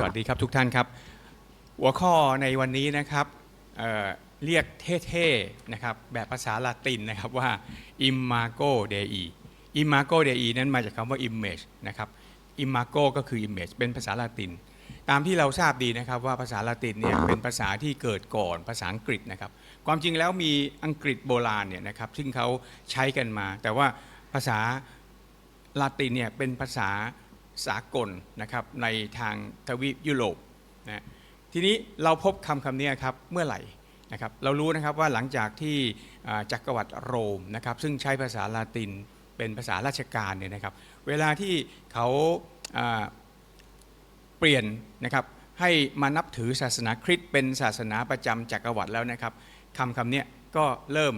สวัสดีครับทุกท่านครับ หัวข้อในวันนี้นะครับเอ่อเรียกเท่ๆนะครับแบบภาษาละตินนะครับว่า imago dei imago dei นั้นมาจากคำว่า image นะครับ imago ก็คือ image เป็นภาษาละติน ตามที่เราทราบดีนะครับว่าภาษาละตินเนี่ยเป็นภาษาที่เกิดก่อนภาษาอังกฤษนะครับ ความจริงแล้วมีอังกฤษโบราณเนี่ยนะครับซึ่งเขาใช้กันมา แต่ว่าภาษาลาตินเนี่ยเป็นภาษา สากลนะครับในทางทวีปยุโรปนะทีนี้เราพบคำคำนี้ครับเมื่อไหร่นะครับเรารู้นะครับว่าหลังจากที่จักรวรรดิโรมนะครับซึ่งใช้ภาษาลาตินเป็นภาษาราชการเนี่ยนะครับเวลาที่เขาเปลี่ยนนะครับให้มานับถือศาสนาคริสต์เป็นศาสนาประจำจักรวรรดิแล้วนะครับคำคำนี้ก็เริ่ม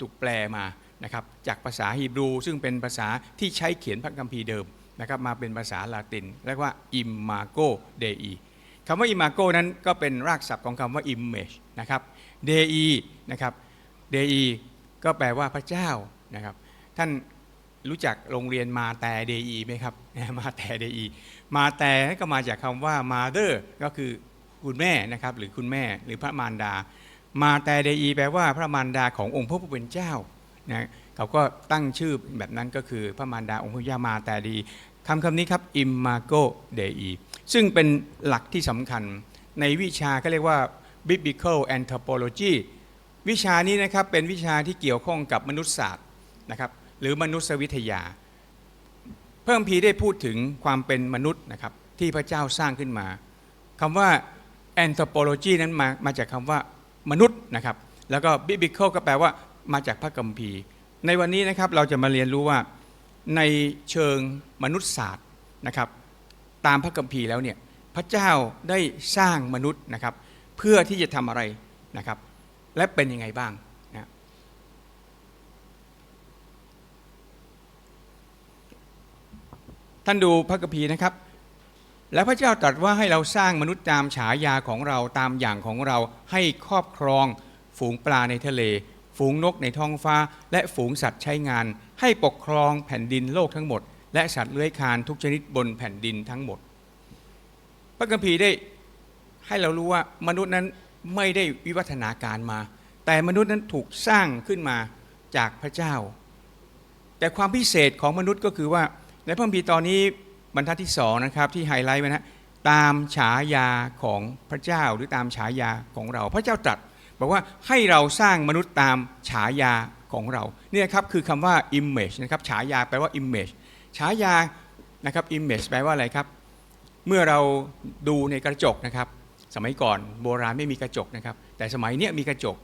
ถูกแปลมานะครับจากภาษาฮีบรูซึ่งเป็นภาษาที่ใช้เขียนพระคัมภีร์เดิม นะครับมาเป็นภาษาลาตินเรียกว่า imago dei คำว่า imago นั้นก็เป็นรากศัพท์ของคำว่า image นะครับ dei นะครับ dei ก็แปลว่าพระเจ้านะครับ ท่านรู้จักโรงเรียนมาแต่ dei ไหมครับ มาแต่ dei มาแต่ก็มาจากคำว่า mother ก็คือคุณแม่นะครับหรือคุณแม่หรือพระมารดา มาแต่เดอีแปลว่าพระมารดาขององค์พระผู้เป็นเจ้านะเขาก็ตั้งชื่อแบบนั้นก็คือพระมารดาองค์พระยามาแต่ดี คำคำนี้ครับ imago dei ซึ่งเป็นหลักที่สำคัญในวิชาก็เรียกว่า biblical anthropology วิชานี้นะครับเป็นวิชาที่เกี่ยวข้องกับมนุษยศาสตร์นะครับหรือมนุษยวิทยา เพิ่มพีได้พูดถึงความเป็นมนุษย์นะครับที่พระเจ้าสร้างขึ้นมาคำว่า anthropology นั้นมามาจากคำว่ามนุษย์นะครับแล้วก็ biblical ก็แปลว่ามาจากพระคัมภีร์ ในวันนี้นะครับเราจะมาเรียนรู้ว่า ในเชิงมนุษยศาสตร์นะครับ ตามพระคัมภีร์แล้วเนี่ยพระเจ้าได้สร้างมนุษย์นะครับ เพื่อที่จะทำอะไรนะครับ และเป็นยังไงบ้างนะท่านดูพระคัมภีร์นะครับ แล้วพระเจ้าตรัสว่าให้เราสร้างมนุษย์ตามฉายาของเราตามอย่างของเราให้ครอบครองฝูงปลาในทะเล ฝูงนกในท้องฟ้า และฝูงสัตว์ใช้งาน ให้ปกครองแผ่นดินโลกทั้งหมด และสัตว์เลื้อยคลานทุกชนิดบนแผ่นดินทั้งหมด พระคัมภีร์ได้ให้เรารู้ว่ามนุษย์นั้นไม่ได้วิวัฒนาการมา แต่มนุษย์นั้นถูกสร้างขึ้นมาจากพระเจ้า แต่ความพิเศษของมนุษย์ก็คือว่าในพระคัมภีร์ตอนนี้บรรทัดที่สองนะครับที่ไฮไลท์ไว้นะตามฉายาของพระเจ้าหรือตามฉายาของเราพระเจ้าตรัส บอกว่าให้เราสร้างมนุษย์ตามฉายาของเราเนี่ยครับคือคำว่า image นะครับฉายาแปลว่า image ฉายานะครับ image แปลว่าอะไรครับ เมื่อเราดูในกระจกนะครับ สมัยก่อนโบราณไม่มีกระจกนะครับ แต่สมัยนี้มีกระจก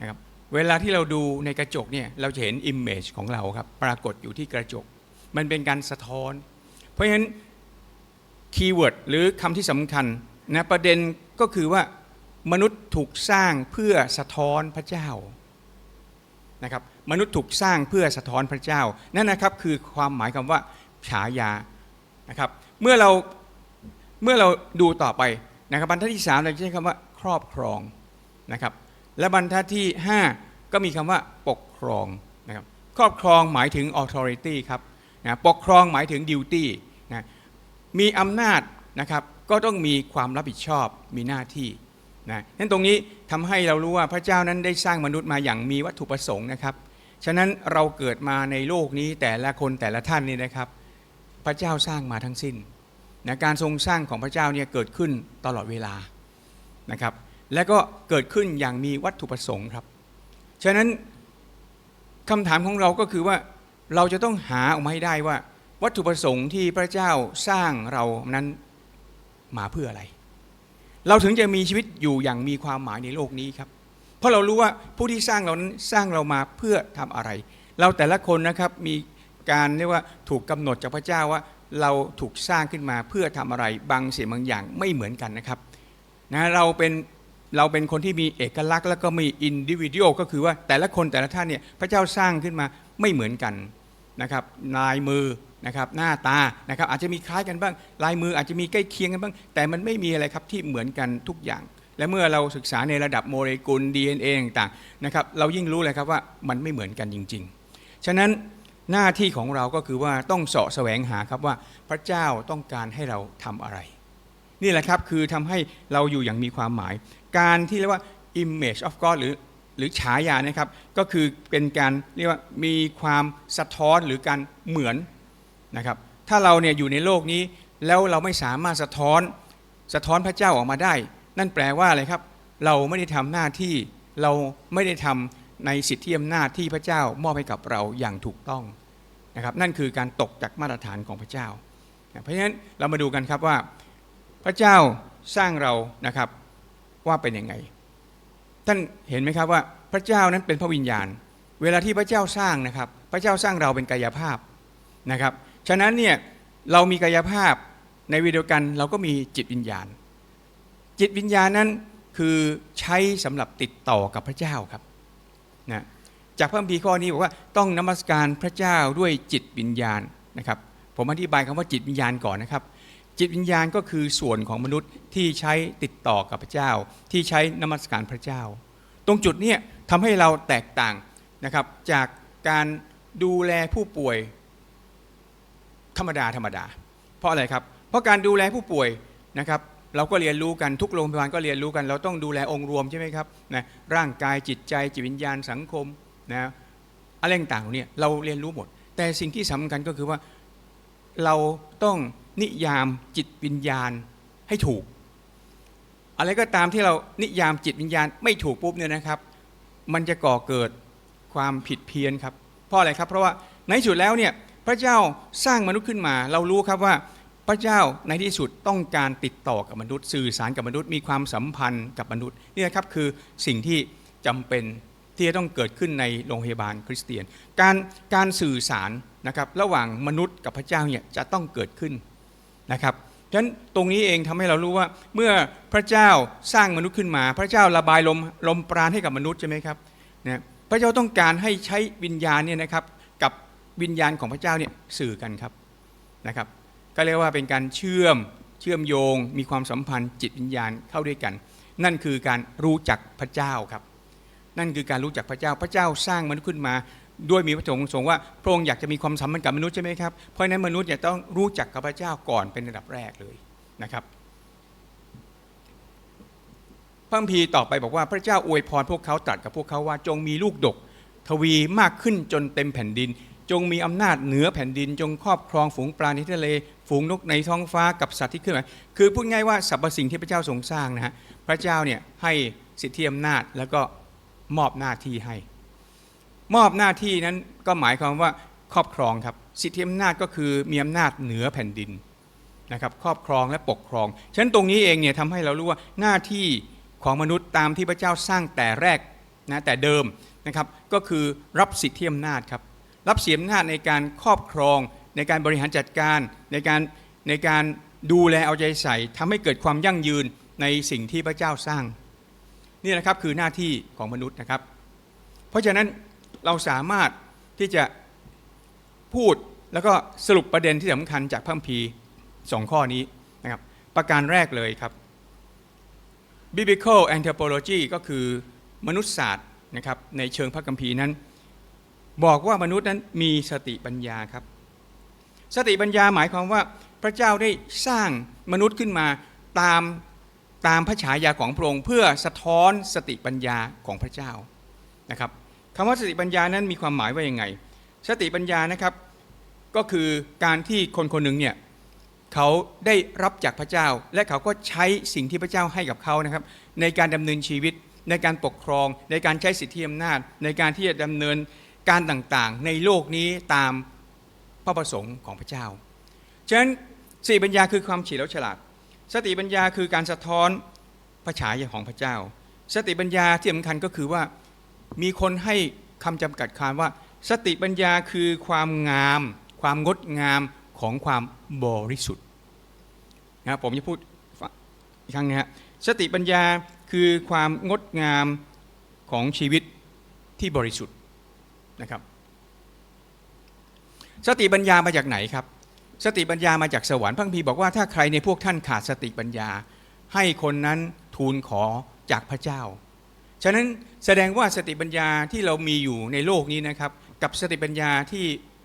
นะครับเวลาที่เราดูในกระจกเนี่ยเราจะเห็น image ของเราครับปรากฏอยู่ที่กระจก มันเป็นการสะท้อน เพราะฉะนั้นคีย์เวิร์ดหรือคำที่สำคัญนะประเด็นก็คือว่า มนุษย์ถูกสร้างเพื่อสะท้อนพระเจ้านะครับมนุษย์ถูกสร้างเพื่อสะท้อนพระเจ้านั่นนะครับคือความหมายคำว่าฉายานะครับเมื่อเราเมื่อเราดูต่อไปนะครับบรรทัดที่ 3 เราจะใช้คำว่าครอบครองนะครับและบรรทัดที่ 5 ก็มีคำว่าปกครองนะครับครอบครองหมายถึง authority ครับนะปกครองหมายถึงดิวตี้นะมีอำนาจนะครับก็ต้องมีความรับผิดชอบมีหน้าที่ นะนั้นตรงนี้ทำให้เรารู้ว่าพระเจ้านั้นได้สร้างมนุษย์มาอย่างมีวัตถุประสงค์นะครับ ฉะนั้นเราเกิดมาในโลกนี้แต่ละคนแต่ละท่านนี่นะครับ พระเจ้าสร้างมาทั้งสิ้นนะการทรงสร้างของพระเจ้าเนี่ยเกิดขึ้นตลอดเวลานะครับ และก็เกิดขึ้นอย่างมีวัตถุประสงค์ครับ ฉะนั้นคำถามของเราก็คือว่าเราจะต้องหาออกมาให้ได้ว่า วัตถุประสงค์ที่พระเจ้าสร้างเรานั้นมาเพื่ออะไร เราถึงจะมีชีวิตอยู่อย่างมีความหมายในโลกนี้ครับ เพราะเรารู้ว่าผู้ที่สร้างเรานั้นสร้างเรามาเพื่อทำอะไร เราแต่ละคนนะครับมีการเรียกว่าถูกกำหนดจากพระเจ้าว่าเราถูกสร้างขึ้นมาเพื่อทำอะไรบางสิ่งบางอย่างไม่เหมือนกันนะครับนะเราเป็นเราเป็นคนที่มีเอกลักษณ์ แล้วก็มีอินดิวิ u a l ก็คือว่าแต่ละคนแต่ละท่านเนี่ยพระเจ้าสร้างขึ้นมาไม่เหมือนกันนะครับลายมือ นะครับหน้าตานะครับอาจจะมีคล้ายกันบ้างลายมืออาจจะมีใกล้เคียงกันบ้าง แต่มันไม่มีอะไรครับที่เหมือนกันทุกอย่าง และเมื่อเราศึกษาในระดับโมเลกุล DNA ต่างๆนะครับเรายิ่งรู้เลยครับว่ามันไม่เหมือนกันจริง ๆ ฉะนั้นหน้าที่ของเราก็คือว่าต้องเสาะแสวงหาครับว่าพระเจ้าต้องการให้เราทำอะไร นี่แหละครับคือทำให้เราอยู่อย่างมีความหมาย การที่เรียกว่า image of God หรือหรือฉายานะครับก็คือเป็นการเรียกว่ามีความสะท้อนหรือการเหมือน นะครับ ถ้าเราเนี่ยอยู่ในโลกนี้แล้วเราไม่สามารถสะท้อนสะท้อนพระเจ้าออกมาได้ นั่นแปลว่าอะไรครับ เราไม่ได้ทำหน้าที่เราไม่ได้ทำในสิทธิอำนาจที่พระเจ้ามอบให้กับเราอย่างถูกต้องนะครับนั่นคือการตกจากมาตรฐานของพระเจ้า เพราะฉะนั้นเรามาดูกันครับว่าพระเจ้าสร้างเรานะครับว่าเป็นยังไง ท่านเห็นไหมครับว่าพระเจ้านั้นเป็นพระวิญญาณ เวลาที่พระเจ้าสร้างนะครับ พระเจ้าสร้างเราเป็นกายภาพนะครับ ฉะนั้นเนี่ยเรามีกายภาพในวิดีโอกันเราก็มีจิตวิญญาณ จิตวิญญาณนั้นคือใช้สำหรับติดต่อกับพระเจ้าครับนะจากพระคัมภีร์ข้อนี้บอกว่าต้องนมัสการพระเจ้าด้วยจิตวิญญาณนะครับ ผมอธิบายคำว่าจิตวิญญาณก่อนนะครับ จิตวิญญาณก็คือส่วนของมนุษย์ที่ใช้ติดต่อกับพระเจ้า ที่ใช้นมัสการพระเจ้า ตรงจุดนี้ทำให้เราแตกต่างนะครับจากการดูแลผู้ป่วย ธรรมดาธรรมดา เพราะอะไรครับ เพราะการดูแลผู้ป่วยนะครับเราก็เรียนรู้กันทุกโรงพยาบาลก็เรียนรู้กัน เราต้องดูแลองค์รวมใช่ไหมครับนะร่างกายจิตใจจิตวิญญาณสังคมนะอะไรต่างๆเนี่ยเราเรียนรู้หมด แต่สิ่งที่สำคัญก็คือว่าเราต้องนิยามจิตวิญญาณให้ถูก อะไรก็ตามที่เรานิยามจิตวิญญาณไม่ถูกปุ๊บเนี่ยนะครับ มันจะก่อเกิดความผิดเพี้ยนครับเพราะอะไรครับ เพราะว่าในสุดแล้วเนี่ย พระเจ้าสร้างมนุษย์ขึ้นมา เรารู้ครับว่าพระเจ้าในที่สุดต้องการติดต่อกับมนุษย์ สื่อสารกับมนุษย์มีความสัมพันธ์กับมนุษย์นี่นะครับคือสิ่งที่จำเป็นที่จะต้องเกิดขึ้นในโรงพยาบาลคริสเตียน การการสื่อสารนะครับระหว่างมนุษย์กับพระเจ้าเนี่ยจะต้องเกิดขึ้นนะครับฉะนั้นตรงนี้เองทำให้เรารู้ว่าเมื่อพระเจ้าสร้างมนุษย์ขึ้นมา พระเจ้าระบายลมลมปราณให้กับมนุษย์ใช่ไหมครับนะพระเจ้าต้องการให้ใช้วิญญาณเนี่ยนะครับ วิญญาณของพระเจ้าเนี่ยสื่อกันครับนะครับ ก็เรียกว่าเป็นการเชื่อมเชื่อมโยง มีความสัมพันธ์จิตวิญญาณเข้าด้วยกัน นั่นคือการรู้จักพระเจ้าครับ นั่นคือการรู้จักพระเจ้าพระเจ้าสร้างมนุษย์ขึ้นมาด้วยมีพระประสงค์ว่าพระองค์อยากจะมีความสัมพันธ์กับมนุษย์ใช่ไหมครับเพราะฉะนั้นมนุษย์เนี่ยต้องรู้จักกับพระเจ้าก่อนเป็นระดับแรกเลยนะครับพระคัมภีต่อไปบอกว่าพระเจ้าอวยพรพวกเขาตรัสกับพวกเขาว่าจงมีลูกดก ทวีมากขึ้นจนเต็มแผ่นดิน จงมีอำนาจเหนือแผ่นดิน จงครอบครองฝูงปลาในทะเล ฝูงนกในท้องฟ้ากับสัตว์ที่ขึ้นมาคือพูดง่ายว่าสรรพสิ่งที่พระเจ้าทรงสร้างนะฮะพระเจ้าเนี่ยให้สิทธิอำนาจแล้วก็มอบหน้าที่ให้ มอบหน้าที่นั้นก็หมายความว่าครอบครองครับสิทธิอำนาจก็คือมีอำนาจเหนือแผ่นดินนะครับครอบครองและปกครองฉะนั้นตรงนี้เองเนี่ยทำให้เรารู้ว่าหน้าที่ของมนุษย์ตามที่พระเจ้าสร้างแต่แรกนะแต่เดิมนะครับก็คือรับสิทธิอำนาจครับ รับเสียอำนาในการครอบครอง ในการบริหารจัดการ ในการในการดูแลเอาใจใส่ทำให้เกิดความยั่งยืนในสิ่งที่พระเจ้าสร้าง นี่แหละครับคือหน้าที่ของมนุษย์นะครับ เพราะฉะนั้นเราสามารถที่จะพูดแล้วก็สรุปประเด็นที่สำคัญจากพระคัมภีร์สองข้อนี้นะครับ ประการแรกเลยครับ biblical anthropology ก็คือมนุษยศาสตร์นะครับในเชิงพระคัมภีร์นั้น บอกว่ามนุษย์นั้นมีสติปัญญาครับ สติปัญญาหมายความว่าพระเจ้าได้สร้างมนุษย์ขึ้นมาตามตามพระฉายาของพระองค์เพื่อสะท้อนสติปัญญาของพระเจ้านะครับคำว่าสติปัญญานั้นมีความหมายว่ายังไง สติปัญญานะครับก็คือการที่คนคนหนึ่งเนี่ยเขาได้รับจากพระเจ้า และเขาก็ใช้สิ่งที่พระเจ้าให้กับเขานะครับ ในการดำเนินชีวิตในการปกครอง ในการใช้สิทธิอำนาจ ในการที่จะดำเนิน การต่างๆในโลกนี้ตามพระประสงค์ของพระเจ้า ฉะนั้นสติปัญญาคือความเฉลียวฉลาด สติปัญญาคือการสะท้อนพระฉายาของพระเจ้า สติปัญญาที่สำคัญก็คือว่ามีคนให้คำจำกัดความว่า สติปัญญาคือความงาม ความงดงามของความบริสุทธิ์นะครับผมจะพูดอีกครั้งนะฮะสติปัญญาคือความงดงามของชีวิตที่บริสุทธิ์ นะครับ สติปัญญามาจากไหนครับ สติปัญญามาจากสวรรค์พระคัมภีร์บอกว่าถ้าใครในพวกท่านขาดสติปัญญา ให้คนนั้นทูลขอจากพระเจ้า ฉะนั้นแสดงว่าสติปัญญาที่เรามีอยู่ในโลกนี้นะครับ กับสติปัญญาที่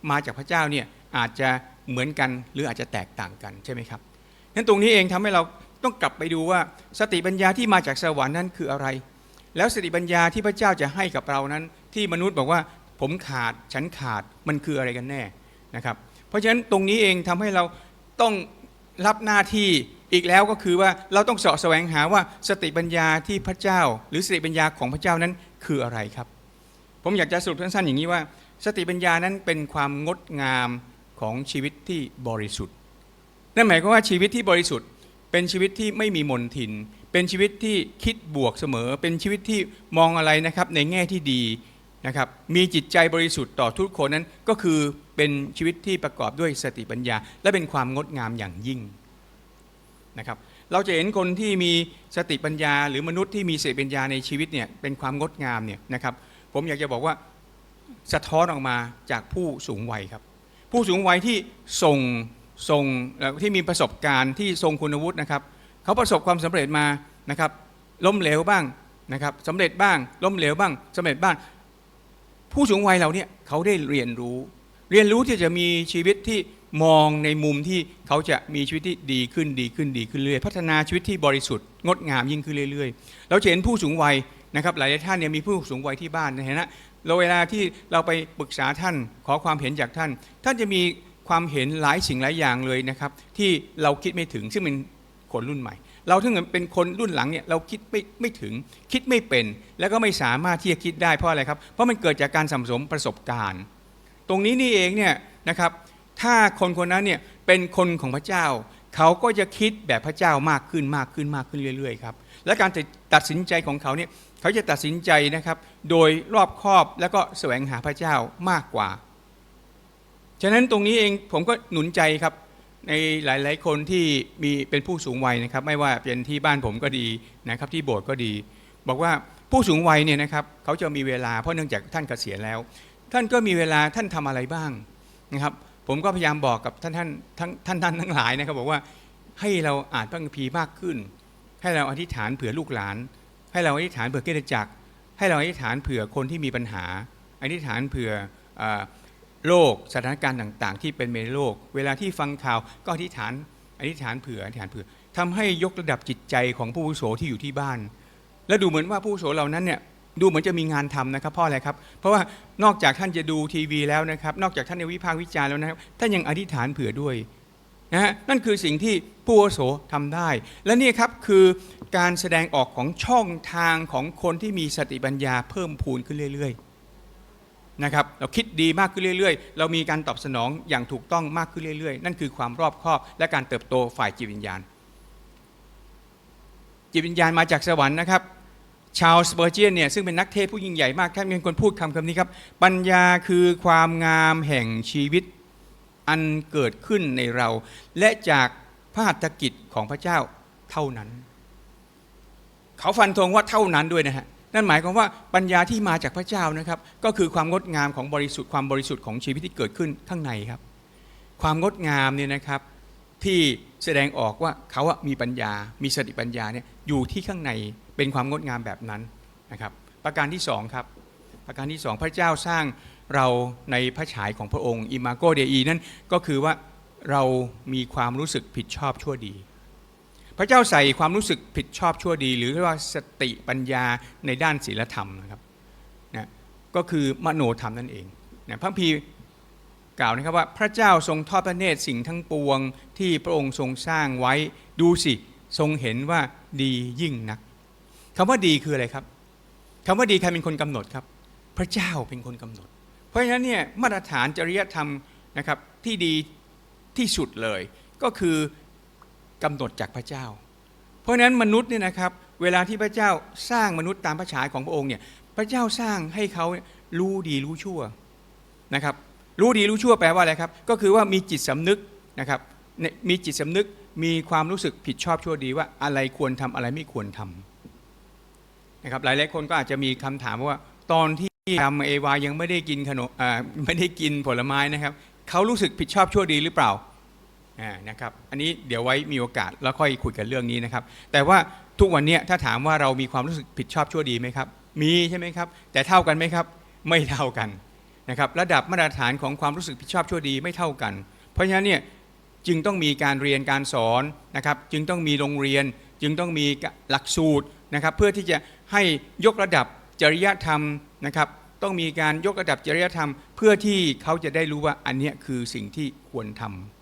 มาจากพระเจ้าเนี่ยอาจจะเหมือนกันหรืออาจจะแตกต่างกันใช่ไหมครับนั้นตรงนี้เองทำให้เราต้องกลับไปดูว่าสติปัญญาที่มาจากสวรรค์นั้นคืออะไร แล้วสติปัญญาที่พระเจ้าจะให้กับเรานั้น ที่มนุษย์บอกว่า ผมขาดฉันขาดมันคืออะไรกันแน่นะครับ เพราะฉะนั้นตรงนี้เองทำให้เราต้องรับหน้าที่อีกแล้วก็คือว่าเราต้องเสาะแสวงหาว่าสติปัญญาที่พระเจ้า หรือสติปัญญาของพระเจ้านั้นคืออะไรครับ ผมอยากจะสรุปสั้นๆอย่างนี้ว่า สติปัญญานั้นเป็นความงดงามของชีวิตที่บริสุทธิ์นั่นหมายความว่าชีวิตที่บริสุทธิ์ เป็นชีวิตที่ไม่มีมนทิน เป็นชีวิตที่คิดบวกเสมอ เป็นชีวิตที่มองอะไรนะครับในแง่ที่ดี นะครับมีจิตใจบริสุทธิ์ต่อทุกคนนั้นก็คือเป็นชีวิตที่ประกอบด้วยสติปัญญา และเป็นความงดงามอย่างยิ่งนะครับเราจะเห็นคนที่มีสติปัญญา หรือมนุษย์ที่มีสติปัญญาในชีวิตเนี่ยเป็นความงดงามเนี่ยนะครับผมอยากจะบอกว่าสะท้อนออกมาจากผู้สูงวัยครับ ผู้สูงวัยที่ส่งส่งที่มีประสบการณ์ที่ทรงคุณวุฒินะครับเขาประสบความสำเร็จมานะครับล้มเหลวบ้างนะครับสำเร็จบ้างล้มเหลวบ้างสำเร็จบ้าง ผู้สูงวัยเราเนี่ยเขาได้เรียนรู้ เรียนรู้ที่จะมีชีวิตที่มองในมุมที่เขาจะมีชีวิตที่ดีขึ้นดีขึ้นดีขึ้นเรื่อยพัฒนาชีวิตที่บริสุทธิ์งดงามยิ่งขึ้นเรื่อยๆ เราจะเห็นผู้สูงวัยนะครับหลายท่านเนี่ยมีผู้สูงวัยที่บ้านนะฮะเราเวลาที่เราไปปรึกษาท่านขอความเห็นจากท่าน ท่านจะมีความเห็นหลายสิ่งหลายอย่างเลยนะครับ ที่เราคิดไม่ถึงซึ่งเป็นคนรุ่นใหม่ เราถ้าเกิดเป็นคนรุ่นหลังเนี่ยเราคิดไม่ไม่ถึงคิดไม่เป็น แล้วก็ไม่สามารถที่จะคิดได้เพราะอะไรครับ เพราะมันเกิดจากการสัมสมประสบการณ์ ตรงนี้นี่เองเนี่ยนะครับถ้าคนคนนั้นเนี่ยเป็นคนของพระเจ้า เขาก็จะคิดแบบพระเจ้ามากขึ้นมากขึ้นมากขึ้นเรื่อยๆครับและการตัดสินใจของเขาเนี่ยเขาจะตัดสินใจนะครับ โดยรอบคอบแล้วก็แสวงหาพระเจ้ามากกว่า ฉะนั้นตรงนี้เองผมก็หนุนใจครับ ในหลาย ๆ คนที่มีเป็นผู้สูงวัยนะครับ ไม่ว่าเป็นที่บ้านผมก็ดีนะครับที่โบสถ์ก็ดี บอกว่าผู้สูงวัยเนี่ยนะครับเขาจะมีเวลาเพราะเนื่องจากท่านเกษียณแล้ว ท่านก็มีเวลาท่านทำอะไรบ้างนะครับ ผมก็พยายามบอกกับท่านท่านทั้งท่านท่านทั้งหลายนะครับ บอกว่าให้เราอ่านพระคัมภีร์มากขึ้น ให้เราอธิษฐานเผื่อลูกหลาน ให้เราอธิษฐานเผื่อเกตจักรให้เราอธิษฐานเผื่อคนที่มีปัญหาอธิษฐานเผื่ออ โรคสถานการณ์ต่างๆ ที่เป็นในโลกเวลาที่ฟังข่าวก็อธิษฐานอธิษฐานเผื่ออธิษฐานเผื่อทำให้ยกระดับจิตใจของผู้วุโสที่อยู่ที่บ้าน และดูเหมือนว่าผู้วุโสเหล่านั้นเนี่ยดูเหมือนจะมีงานทำนะครับเพราะอะไรครับ เพราะว่านอกจากท่านจะดูทีวีแล้วนะครับ นอกจากท่านจะวิพากษ์วิจารณ์แล้วนะครับท่านยังอธิษฐานเผื่อด้วยนะฮะนั่นคือสิ่งที่ผู้อาวุโสทำได้ และนี่ครับคือการแสดงออกของช่องทางของคนที่มีสติปัญญาเพิ่มพูนขึ้นเรื่อย ๆ นะครับเราคิดดีมากขึ้นเรื่อยๆ เรามีการตอบสนองอย่างถูกต้องมากขึ้นเรื่อยๆ นั่นคือความรอบคอบและการเติบโตฝ่ายจิตวิญญาณ จิตวิญญาณมาจากสวรรค์นะครับ ชาวสเปอร์เจียนเนี่ยซึ่งเป็นนักเทศผู้ยิ่งใหญ่มากท่านเป็นคนพูดคำคำนี้ครับปัญญาคือความงามแห่งชีวิตอันเกิดขึ้นในเรา และจากพระหัตถกิจของพระเจ้าเท่านั้น เขาฟันธงว่าเท่านั้นด้วยนะฮะ นั่นหมายความว่าปัญญาที่มาจากพระเจ้านะครับ ก็คือความงดงามของบริสุทธิ์ความบริสุทธิ์ของชีวิตที่เกิดขึ้นข้างในครับ ความงดงามเนี่ยนะครับที่แสดงออกว่าเขาอะมีปัญญา มีสติปัญญาเนี่ยอยู่ที่ข้างในเป็นความงดงามแบบนั้นนะครับ ประการที่สองครับประการที่สองพระเจ้าสร้างเราในพระฉายของพระองค์อิมาโกเดอีนั่นก็คือว่าเรามีความรู้สึกผิดชอบชั่วดี พระเจ้าใส่ความรู้สึกผิดชอบชั่วดี หรือเรียกว่าสติปัญญาในด้านศีลธรรมนะครับนะก็คือมโนธรรมนั่นเองนะพระคัมภีกล่าวนะครับว่าพระเจ้าทรงทอดพระเนตรสิ่งทั้งปวงที่พระองค์ทรงสร้างไว้ดูสิทรงเห็นว่าดียิ่งนักคำว่าดีคืออะไรครับคำว่าดีใครเป็นคนกำหนดครับ พระเจ้าเป็นคนกำหนด เพราะฉะนั้นเนี่ยมาตรฐานจริยธรรมนะครับที่ดีที่สุดเลย ก็คือ กำหนดจากพระเจ้า เพราะฉะนั้นมนุษย์เนี่ยนะครับเวลาที่พระเจ้าสร้างมนุษย์ตามพระฉายของพระองค์เนี่ยพระเจ้าสร้างให้เขารู้ดีรู้ชั่วนะครับรู้ดีรู้ชั่วแปลว่าอะไรครับ ก็คือว่ามีจิตสำนึกนะครับมีจิตสำนึกมีความรู้สึกผิดชอบชั่วดีว่าอะไรควรทำอะไรไม่ควรทำนะครับหลายหลายคนก็อาจจะมีคำถามว่าตอนที่ทำเอวายังไม่ได้กินขนมไม่ได้กินผลไม้นะครับเขารู้สึกผิดชอบชั่วดีหรือเปล่า นะครับอันนี้เดี๋ยวไว้มีโอกาสแล้วค่อยคุยกันเรื่องนี้นะครับ แต่ว่าทุกวันนี้ถ้าถามว่าเรามีความรู้สึกผิดชอบชั่วดีไหมครับ มีใช่ไหมครับ แต่เท่ากันไหมครับ ไม่เท่ากันนะครับระดับมาตรฐานของความรู้สึกผิดชอบชั่วดีไม่เท่ากัน เพราะฉะนั้นเนี่ยจึงต้องมีการเรียนการสอนนะครับ จึงต้องมีโรงเรียน จึงต้องมีหลักสูตรนะครับ เพื่อที่จะให้ยกระดับจริยธรรมนะครับ ต้องมีการยกระดับจริยธรรม เพื่อที่เขาจะได้รู้ว่าอันนี้คือสิ่งที่ควรทำ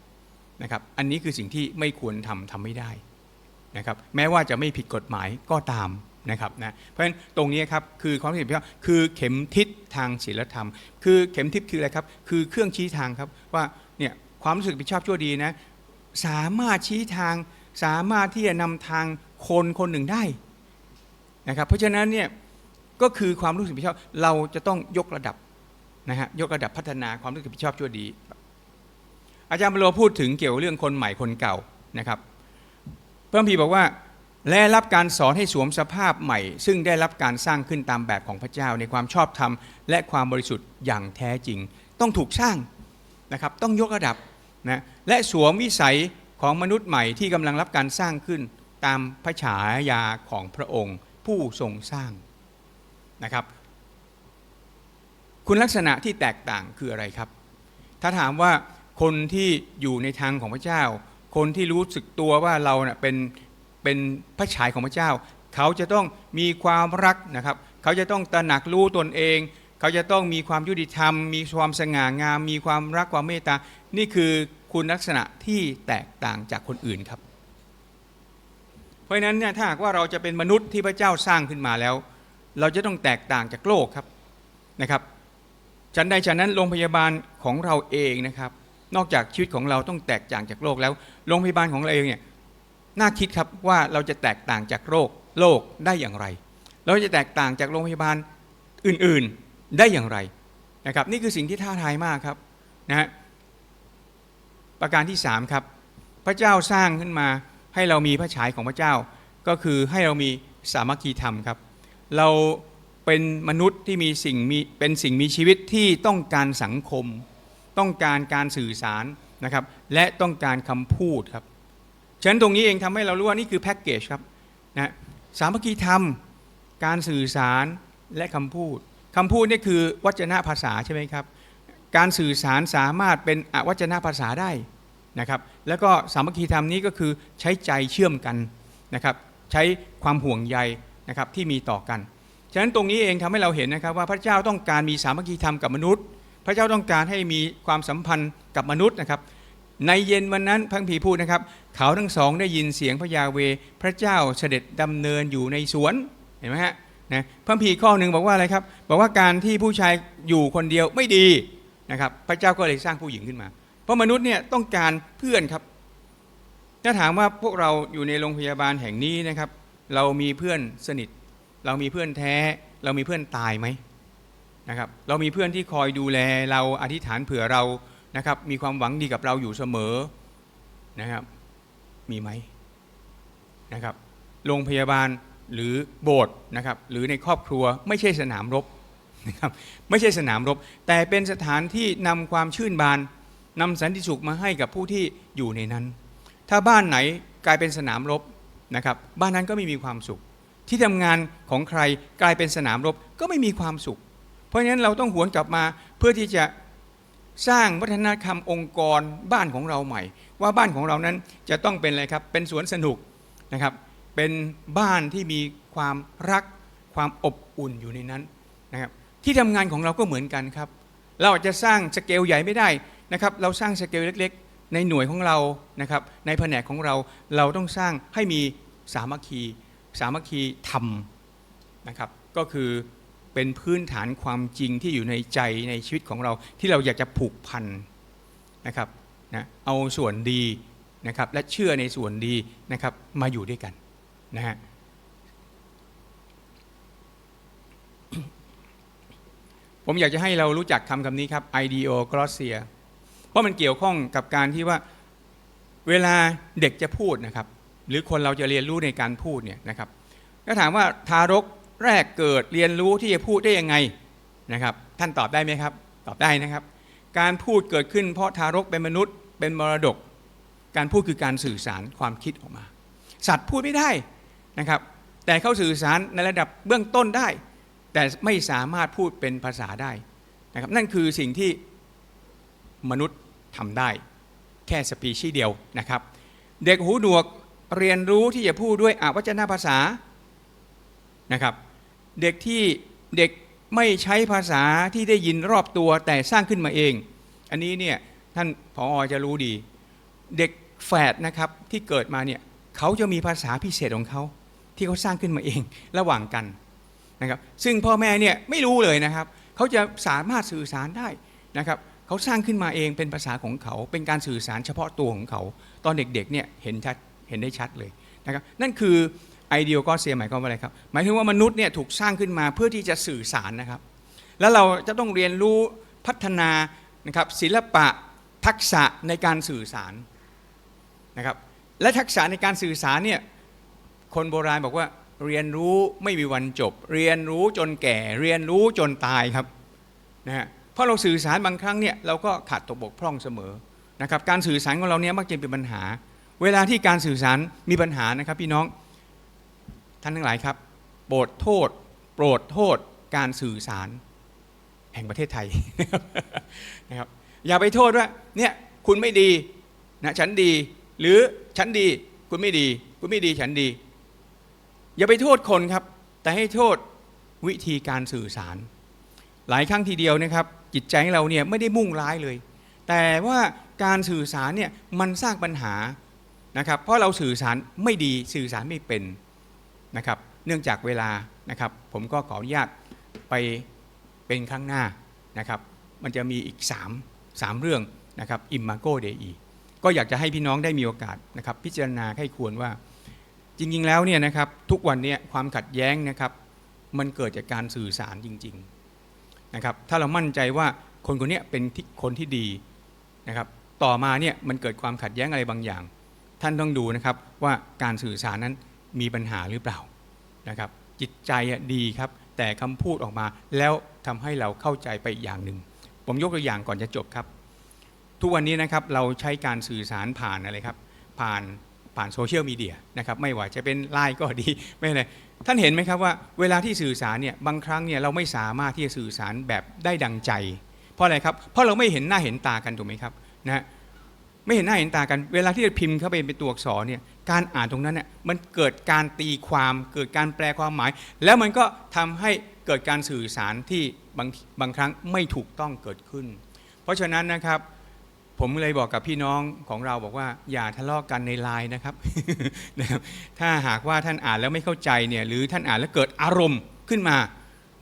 นะครับอันนี้คือสิ่งที่ไม่ควรทำทำไม่ได้นะครับแม้ว่าจะไม่ผิดกฎหมายก็ตามนะครับนะเพราะฉะนั้นตรงนี้ครับคือความรู้สึกว่คือเข็มทิศทางศีลธรรม คือเข็มทิศคืออะไรครับคือเครื่องชี้ทางครับว่าเนี่ยความรู้สึกผิดชอบชั่วดีนะสามารถชี้ทางสามารถที่จะนำทางคนคนหนึ่งได้นะครับเพราะฉะนั้นเนี่ยก็คือความรู้สึกผิดชอบเราจะต้องยกระดับนะฮะยกระดับพัฒนาความรู้สึกผิดชอบชั่วดี อาจารย์บรโลพูดถึงเกี่ยวเรื่องคนใหม่คนเก่านะครับเพิ่มพีบอกว่าและรับการสอนให้สวมสภาพใหม่ ซึ่งได้รับการสร้างขึ้นตามแบบของพระเจ้าในความชอบธรรม และความบริสุทธิ์อย่างแท้จริง ต้องถูกสร้างนะครับต้องยกระดับนะและสวมวิสัยของมนุษย์ใหม่ที่กำลังรับการสร้างขึ้นตามพระฉายาของพระองค์ ผู้ทรงสร้างนะครับ คุณลักษณะที่แตกต่างคืออะไรครับ ถ้าถามว่า คนที่อยู่ในทางของพระเจ้า คนที่รู้สึกตัวว่าเราเน่ยเป็นเป็นพระฉายของพระเจ้า เขาจะต้องมีความรักนะครับ เขาจะต้องตระหนักรู้ตนเอง เขาจะต้องมีความยุติธรรม มีความสง่างาม มีความรักความเมตตา นี่คือคุณลักษณะที่แตกต่างจากคนอื่นครับ เพราะฉะนั้นเนี่ยถ้าหากว่าเราจะเป็นมนุษย์ที่พระเจ้าสร้างขึ้นมาแล้ว เราจะต้องแตกต่างจากโลกครับนะครับฉันใดฉันนั้นโรงพยาบาลของเราเองนะครับ นอกจากชีวิตของเราต้องแตกต่างจากโลกแล้ว โรงพยาบาลของเราเองเนี่ยน่าคิดครับว่าเราจะแตกต่างจากโรคโลกได้อย่างไร เราจะแตกต่างจากโรงพยาบาลอื่นๆได้อย่างไรนะครับ นี่คือสิ่งที่ท้าทายมากครับนะฮะประการที่3ครับพระเจ้าสร้างขึ้นมาให้เรามีพระฉายของพระเจ้า ก็คือให้เรามีสามัคคีธรรมครับ เราเป็นมนุษย์ที่มีสิ่งมีเป็นสิ่งมีชีวิตที่ต้องการสังคม ต้องการการสื่อสารนะครับ และต้องการคำพูดครับฉะนั้นตรงนี้เองทำให้เรารู้ว่านี่คือแพ็กเกจครับนะสามัคคีธรรม การสื่อสารและคำพูดคำพูดนี่คือวจนะภาษาใช่ไหมครับ การสื่อสารสามารถเป็นอวจนะภาษาได้นะครับ แล้วก็สามัคคีธรรมนี้ก็คือใช้ใจเชื่อมกันนะครับ ใช้ความห่วงใยนะครับที่มีต่อกัน ฉะนั้นตรงนี้เองทำให้เราเห็นนะครับว่าพระเจ้าต้องการมีสามัคคีธรรมกับมนุษย์ พระเจ้าต้องการให้มีความสัมพันธ์กับมนุษย์นะครับ ในเย็นวันนั้นพังผีพูดนะครับ เขาทั้งสองได้ยินเสียงพระยาเว พระเจ้าเสด็จดำเนินอยู่ในสวนเห็นไหมฮะนะพระผีข้อหนึ่งบอกว่าอะไรครับ บอกว่าการที่ผู้ชายอยู่คนเดียวไม่ดีนะครับ พระเจ้าก็เลยสร้างผู้หญิงขึ้นมา เพราะมนุษย์เนี่ยต้องการเพื่อนครับถ้าถามว่าพวกเราอยู่ในโรงพยาบาลแห่งนี้นะครับ เรามีเพื่อนสนิท เรามีเพื่อนแท้ เรามีเพื่อนตายไหม นะครับเรามีเพื่อนที่คอยดูแลเราอธิษฐานเผื่อเรานะครับมีความหวังดีกับเราอยู่เสมอนะครับมีไหมนะครับโรงพยาบาลหรือโบสถ์นะครับหรือในครอบครัวไม่ใช่สนามรบนะครับไม่ใช่สนามรบ แต่เป็นสถานที่นำความชื่นบานนำสันติสุขมาให้กับผู้ที่อยู่ในนั้น ถ้าบ้านไหนกลายเป็นสนามรบนะครับบ้านนั้นก็ไม่มีความสุข ที่ทำงานของใครกลายเป็นสนามรบก็ไม่มีความสุข เพราะฉะนั้นเราต้องหวนกลับมาเพื่อที่จะสร้างวัฒนธรรมองค์กรบ้านของเราใหม่ ว่าบ้านของเรานั้นจะต้องเป็นอะไรครับ เป็นสวนสนุกนะครับ เป็นบ้านที่มีความรักความอบอุ่นอยู่ในนั้นนะครับ ที่ทำงานของเราก็เหมือนกันครับ เราอาจจะสร้างสเกลใหญ่ไม่ได้นะครับ เราสร้างสเกลเล็กๆ ในหน่วยของเรานะครับ ในแผนกของเราเราต้องสร้างให้มีสามัคคี สามัคคีธรรมนะครับ ก็คือ เป็นพื้นฐานความจริงที่อยู่ในใจในชีวิตของเราที่เราอยากจะผูกพันนะครับนะเอาส่วนดีนะครับและเชื่อในส่วนดีนะครับมาอยู่ด้วยกันนะฮะผมอยากจะให้เรารู้จักคำคำนี้ครับ ideo glossia เพราะมันเกี่ยวข้องกับการที่ว่าเวลาเด็กจะพูดนะครับ หรือคนเราจะเรียนรู้ในการพูดเนี่ยนะครับก็ถามว่าทารก แรกเกิดเรียนรู้ที่จะพูดได้ยังไงนะครับ ท่านตอบได้ไหมครับ ตอบได้นะครับ การพูดเกิดขึ้นเพราะทารกเป็นมนุษย์เป็นมรดก การพูดคือการสื่อสารความคิดออกมา สัตว์พูดไม่ได้นะครับ แต่เขาสื่อสารในระดับเบื้องต้นได้ แต่ไม่สามารถพูดเป็นภาษาได้นะครับ นั่นคือสิ่งที่มนุษย์ทำได้แค่สปีชีส์เดียวนะครับ เด็กหูหนวกเรียนรู้ที่จะพูดด้วยอวัจนภาษานะครับ เด็กที่เด็กไม่ใช้ภาษาที่ได้ยินรอบตัวแต่สร้างขึ้นมาเอง อันนี้เนี่ยท่านผออจะรู้ดี เด็กแฝดนะครับที่เกิดมาเนี่ยเขาจะมีภาษาพิเศษของเขาที่เขาสร้างขึ้นมาเองระหว่างกันนะครับ ซึ่งพ่อแม่เนี่ยไม่รู้เลยนะครับเขาจะสามารถสื่อสารได้นะครับเขาสร้างขึ้นมาเองเป็นภาษาของเขา เป็นการสื่อสารเฉพาะตัวของเขา ตอนเด็กๆเนี่ยเห็นชัดเห็นได้ชัดเลยนะครับ นั่นคือ ไอเดียก็เสียหมายความว่าอะไรครับ หมายถึงว่ามนุษย์เนี่ยถูกสร้างขึ้นมาเพื่อที่จะสื่อสารนะครับ แล้วเราจะต้องเรียนรู้พัฒนานะครับศิลปะทักษะในการสื่อสารนะครับ และทักษะในการสื่อสารเนี่ยคนโบราณบอกว่าเรียนรู้ไม่มีวันจบ เรียนรู้จนแก่ เรียนรู้จนตายครับนะฮะเพราะเราสื่อสารบางครั้งเนี่ยเราก็ขาดตกบกพร่องเสมอนะครับการสื่อสารของเราเนี่ยมักจะเป็นปัญหา เวลาที่การสื่อสารมีปัญหานะครับพี่น้อง ท่านทั้งหลายครับ โปรดโทษ โปรดโทษการสื่อสาร แห่งประเทศไทยนะครับอย่าไปโทษว่าเนี่ยคุณไม่ดีนะฉันดี หรือฉันดีคุณไม่ดี คุณไม่ดีฉันดี อย่าไปโทษคนครับ แต่ให้โทษวิธีการสื่อสาร หลายครั้งทีเดียวนะครับ จิตใจของเราเนี่ยไม่ได้มุ่งร้ายเลย แต่ว่าการสื่อสารเนี่ยมันสร้างปัญหานะครับ เพราะเราสื่อสารไม่ดีสื่อสารไม่เป็น นะครับเนื่องจากเวลานะครับผมก็ขออนุญาตไปเป็นครั้งหน้านะครับมันจะมีอีก 3 3 เรื่องนะครับอิมมาโกเดอีก็อยากจะให้พี่น้องได้มีโอกาสนะครับพิจารณาให้ควรว่า จริงๆแล้วเนี่ยนะครับทุกวันเนี้ความขัดแย้งนะครับมันเกิดจากการสื่อสารจริงๆนะครับถ้าเรามั่นใจว่าคนคนนี้เป็นคนที่ดีนะครับต่อมาเนี่ยมันเกิดความขัดแย้งอะไรบางอย่าง ท่านต้องดูนะครับว่าการสื่อสารนั้น มีปัญหาหรือเปล่านะครับ จิตใจดีครับ แต่คำพูดออกมาแล้วทำให้เราเข้าใจไปอีกอย่างหนึ่ง ผมยกตัวอย่างก่อนจะจบครับ ทุกวันนี้นะครับเราใช้การสื่อสารผ่านอะไรครับ ผ่านผ่านโซเชียลมีเดียนะครับไม่ว่าจะเป็นไลน์ก็ดีไม่อะไรท่านเห็นไหมครับว่าเวลาที่สื่อสารเนี่ยบางครั้งเนี่ยเราไม่สามารถที่จะสื่อสารแบบได้ดังใจ เพราะอะไรครับเพราะเราไม่เห็นหน้าเห็นตากันถูกไหมครับนะ ไม่เห็นหน้าเห็นตากัน เวลาที่จะพิมพ์เข้าไปเป็นตัวอักษรเนี่ยการอ่านตรงนั้นเนี่ยมันเกิดการตีความเกิดการแปลความหมาย แล้วมันก็ทำให้เกิดการสื่อสารที่บางบางครั้งไม่ถูกต้องเกิดขึ้น เพราะฉะนั้นนะครับผมเลยบอกกับพี่น้องของเราบอกว่าอย่าทะเลาะกันในไลน์นะครับนะครับ ถ้าหากว่าท่านอ่านแล้วไม่เข้าใจเนี่ยหรือท่านอ่านแล้วเกิดอารมณ์ขึ้นมา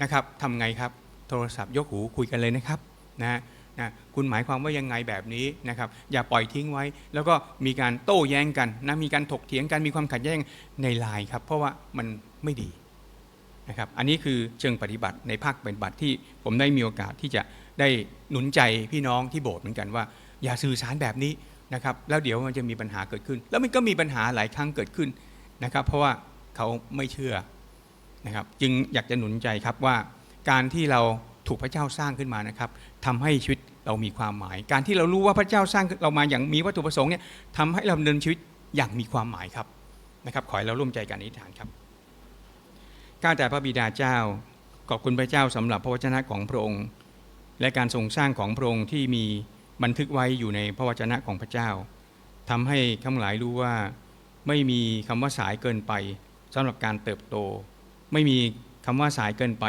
นะครับทำไงครับ โทรศัพท์ยกหูคุยกันเลยนะครับนะ นะคุณหมายความว่ายังไงแบบนี้นะครับอย่าปล่อยทิ้งไว้ แล้วก็มีการโต้แย้งกันนะมีการถกเถียงกันมีความขัดแย้งในไลน์ครับเพราะว่ามันไม่ดีนะครับอันนี้คือเชิงปฏิบัติในภาคปฏิบัติที่ผมได้มีโอกาสที่จะได้หนุนใจพี่น้องที่โบสถ์เหมือนกันว่า อย่าสื่อสารแบบนี้นะครับแล้วเดี๋ยวมันจะมีปัญหาเกิดขึ้น แล้วมันก็มีปัญหาหลายครั้งเกิดขึ้นนะครับ เพราะว่าเขาไม่เชื่อนะครับ จึงอยากจะหนุนใจครับว่าการที่เรา ถูกพระเจ้าสร้างขึ้นมานะครับทำให้ชีวิตเรามีความหมาย การที่เรารู้ว่าพระเจ้าสร้างเรามาอย่างมีวัตถุประสงค์เนี่ยทำให้เราดำเนินชีวิตอย่างมีความหมายครับนะครับ ขอให้เราร่วมใจกันอธิษฐานครับข้าแต่พระบิดาเจ้าขอบคุณพระเจ้าสำหรับพระวจนะของพระองค์ และการทรงสร้างของพระองค์ที่มีบันทึกไว้อยู่ในพระวจนะของพระเจ้าทำให้ข้าหลายรู้ว่าไม่มีคำว่าสายเกินไปสำหรับการเติบโต ไม่มีคำว่าสายเกินไป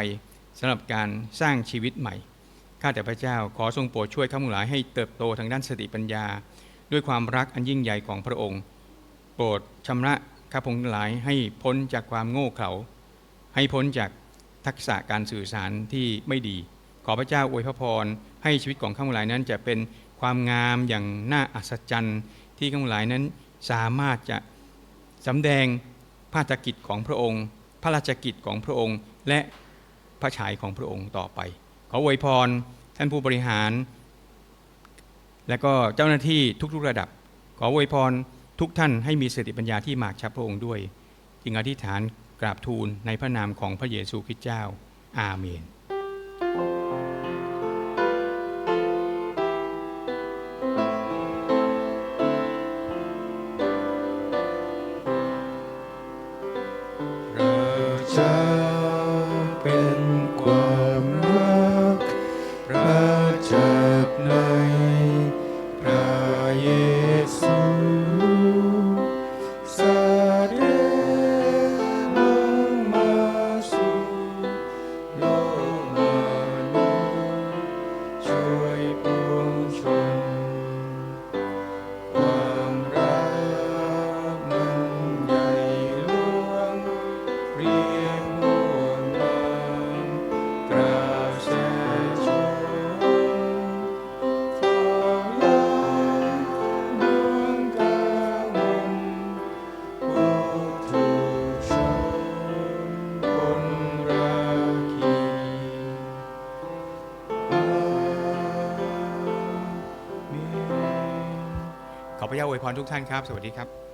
สำหรับการสร้างชีวิตใหม่ ข้าแต่พระเจ้าขอทรงโปรดช่วยข้าหลายให้เติบโตทางด้านสติปัญญา ด้วยความรักอันยิ่งใหญ่ของพระองค์ โปรดชำระข้าพงหลายให้พ้นจากความโง่เขลาให้พ้นจากทักษะการสื่อสารที่ไม่ดี ขอพระเจ้าอวยพระพรให้ชีวิตของข้าพหลายนั้นจะเป็นความงามอย่างน่าอัศจรรย์ที่ข้าพหลายนั้นสามารถจะสำแดงพระราชกิจของพระองค์ พระราชกิจของพระองค์ และ พระฉายของพระองค์ต่อไป ขออวยพรท่านผู้บริหาร และก็เจ้าหน้าที่ทุกๆระดับ ขออวยพรทุกท่านให้มีสติปัญญาที่มากชับพระองค์ด้วย จึงอธิษฐานกราบทูลในพระนามของพระเยซูคริสต์เจ้า อาเมน รทุกท่านครับ สวัสดีครับ